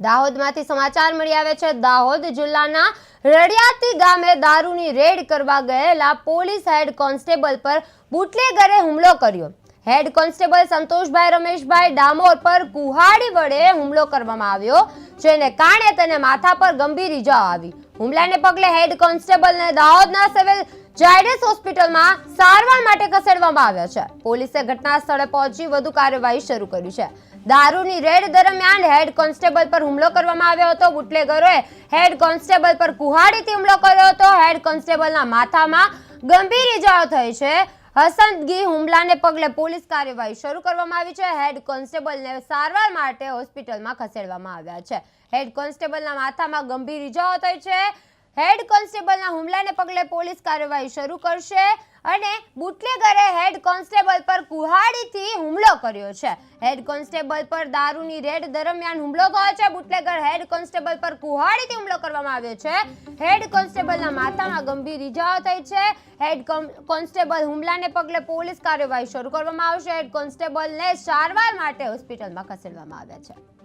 દાહોદમાંથી સમાચાર મળી આવે છે. દાહોદ જિલ્લાના રડિયાતી ગામે દારૂની રેડ કરવા ગયેલા પોલીસ હેડ કોન્સ્ટેબલ પર બુટલેગરે હુમલો કર્યો. હેડ કોન્સ્ટેબલ સંતોષભાઈ રમેશભાઈ ડામોર પર કુહાડી વડે હુમલો કરવામાં આવ્યો, જેને કારણે તેને માથા પર ગંભીર ઈજા આવી. હુમલાને પગલે હેડ કોન્સ્ટેબલને દાહોદના સિવિલ જાયડેસ હોસ્પિટલમાં સારવાર માટે ખસેડવામાં આવ્યા છે. પોલીસે ઘટના સ્થળે પહોંચી વધુ કાર્યવાહી શરૂ કરી છે. દારૂની રેડ દરમિયાન હેડ કોન્સ્ટેબલ પર હુમલો કરવામાં આવ્યો હતો. બુટલેગરોએ હેડ કોન્સ્ટેબલ પર કુહાડીથી હુમલો કર્યો હતો. હેડ કોન્સ્ટેબલના માથામાં ગંભીર ઈજાઓ થઈ છે. હસનગી હુમલાને પગલે પોલીસ કાર્યવાહી શરૂ કરવામાં આવી છે. હેડ કોન્સ્ટેબલને સારવાર માટે હોસ્પિટલમાં ખસેડવામાં આવ્યા છે. હેડ કોન્સ્ટેબલના માથામાં ગંભીર ઈજાઓ થઈ છે. હેડ કોન્સ્ટેબલના હુમલાને પગલે પોલીસ કાર્યવાહી શરૂ કરશે અને બુટલેગરે હેડ કોન્સ્ટેબલ પર કુહાડીથી હુમલો કર્યો છે. હેડ કોન્સ્ટેબલ પર દારૂની રેડ દરમિયાન હુમલો થયો છે. બુટલેગર હેડ કોન્સ્ટેબલ પર કુહાડીથી હુમલો કરવામાં આવ્યો છે. હેડ કોન્સ્ટેબલના માથામાં ગંભીર ઈજાઓ થઈ છે. હેડ કોન- કોન્સ્ટેબલ હુમલાને પગલે પોલીસ કાર્યવાહી શરૂ કરવામાં આવશે. હેડ કોન્સ્ટેબલને સારવાર માટે હોસ્પિટલમાં ખસેડવામાં આવ્યા છે.